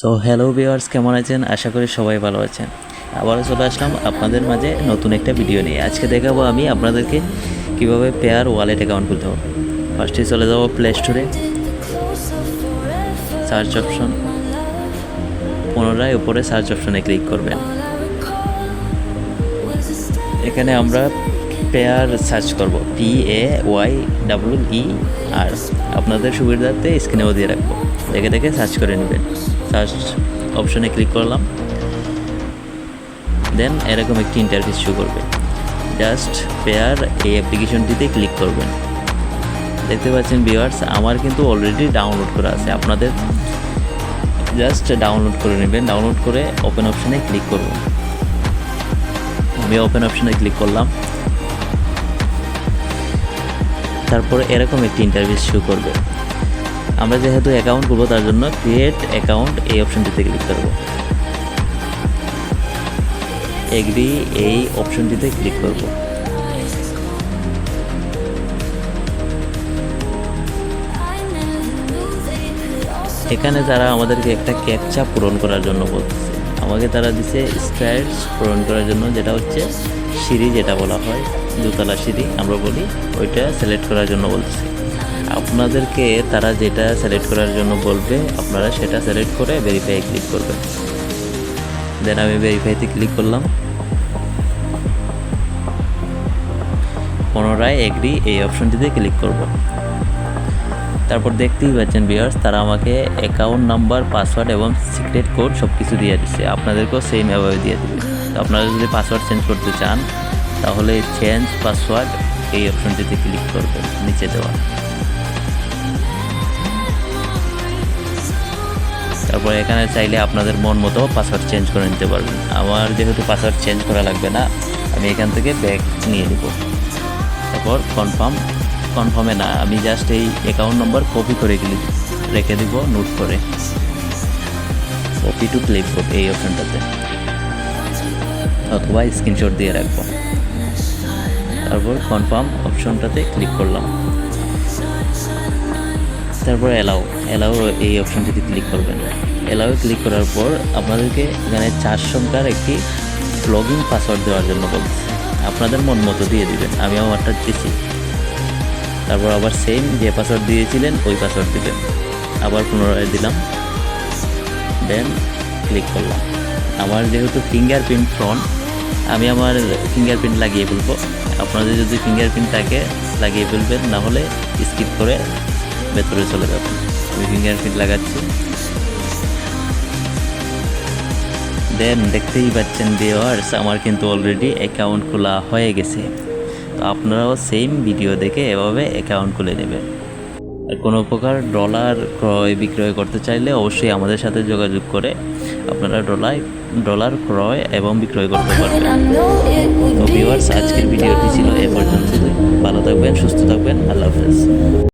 So hello viewers কেমন আছেন? আশা করি সবাই ভালো আছেন। আবারও চলে আসলাম আপনাদের মাঝে নতুন একটা ভিডিও নিয়ে। আজকে দেখাবো আমি আপনাদেরকে কীভাবে পেয়ার ওয়ালেট অ্যাকাউন্ট খুলতে হবে। ফার্স্টে চলে যাব প্লে স্টোরে সার্চ অপশন পুনরায় উপরে সার্চ অপশনে ক্লিক করবেন। এখানে আমরা পেয়ার সার্চ করব। P A Y W E R আপনাদের সুবিধার্থে স্ক্রিনেও দিয়ে রাখব। দেখে দেখে সার্চ করে নেবেন। সার্চ অপশনে ক্লিক করলাম। দেন এরকম একটি ইন্টারফেস শো করবে। জাস্ট পেয়ার এই অ্যাপ্লিকেশনটিতে ক্লিক করবেন। দেখতে পাচ্ছেন ভিওয়ার্স আমার কিন্তু অলরেডি ডাউনলোড করা আছে। আপনাদের জাস্ট ডাউনলোড করে নেবেন। ডাউনলোড করে ওপেন অপশানে ক্লিক করব আমি ওপেন অপশানে ক্লিক করলাম। তারপরে এরকম একটি ইন্টারভিউ শো করবে। আমরা যেহেতু অ্যাকাউন্ট করব তার জন্য ক্রিয়েট অ্যাকাউন্ট এই অপশনটিতে ক্লিক করব। এগ্রি এই অপশনটিতে ক্লিক করব। এখানে তারা আমাদেরকে একটা ক্যাপচা পূরণ করার জন্য বলতেছে। আমাকে তারা দিছে স্ট্রাইডস পূরণ করার জন্য, যেটা হচ্ছে সিঁড়ি যেটা বলা হয়, দুতলা সিঁড়ি, আমরা বলি, ওইটা সিলেক্ট করার জন্য বলতেছে। আপনাদেরকে তারা যেটা সিলেক্ট করার জন্য বলবে, আপনারা সেটা সিলেক্ট করে ভেরিফাই ক্লিক করবেন। দেন আমি ভেরিফাইতে ক্লিক করলাম। পুনরায় এগ্রি এই অপশনটিতে ক্লিক করব। তারপর দেখতেই পাচ্ছেন বিয়ার্স তারা আমাকে অ্যাকাউন্ট নাম্বার পাসওয়ার্ড এবং সিক্রেট কোড সব কিছু দিয়ে দিচ্ছে। আপনাদেরকেও সেম এভাবে দিয়ে দেবে। তো আপনারা যদি পাসওয়ার্ড চেঞ্জ করতে চান, তাহলে চেঞ্জ পাসওয়ার্ড এই অপশনটিতে ক্লিক করবেন, নিচে দেওয়া। তারপর এখানে চাইলে আপনাদের মন মতো পাসওয়ার্ড চেঞ্জ করে নিতে পারবেন। আমার যেহেতু পাসওয়ার্ড চেঞ্জ করা লাগবে না, আমি এখান থেকে ব্যাক নিয়ে নেব। তারপর কনফার্ম কনফার্মে না, আমি জাস্ট এই অ্যাকাউন্ট নম্বর কপি করে ক্লিক রেখে দিব নোট করে। কপি টু ক্লিক করব এই অপশনটাতে অথবা স্ক্রিনশট দিয়ে রাখব। তারপর কনফার্ম অপশনটাতে ক্লিক করলাম। তারপর অ্যালাউ অ্যালাউ এই অপশনটিতে ক্লিক করবেন। অ্যালাউ ক্লিক করার পর আপনাদেরকে এখানে চার সংখ্যার একটি লগ ইন পাসওয়ার্ড দেওয়ার জন্য বলছে। আপনাদের মন মতো দিয়ে দিবেন, আমি আমারটা দিয়েছি তারপর আবার সেম যে পাসওয়ার্ড দিয়েছিলেন, ওই পাসওয়ার্ড দিবেন। আবার পুনরায় দিলাম। দেন ক্লিক করলাম। আমার যেহেতু ফিঙ্গারপ্রিন্ট ফ্রন্ট আমি আমার ফিঙ্গারপ্রিন্ট লাগিয়ে ফেলব। আপনাদের যদি ফিঙ্গারপ্রিন্ট থাকে, লাগিয়ে ফেলবেন, না হলে স্কিপ করে ভেতরে চলে যাবেন। আমি ফিঙ্গারপ্রিন্ট লাগাচ্ছি। দেন দেখতেই পাচ্ছেন ভিওয়ার্স আমার কিন্তু অলরেডি অ্যাকাউন্ট খোলা হয়ে গেছে। তো আপনারাও সেম ভিডিও দেখে এভাবে অ্যাকাউন্ট খুলে নেবেন। আর কোনো প্রকার ডলার ক্রয় বিক্রয় করতে চাইলে অবশ্যই আমাদের সাথে যোগাযোগ করে আপনারা ডলার ডলার ক্রয় এবং বিক্রয় করতে পারবেন। তো ভিউয়ার্স আজকের ভিডিওটি ছিল এ পর্যন্ত ভালো থাকবেন, সুস্থ থাকবেন, আল্লাহ হাফেজ।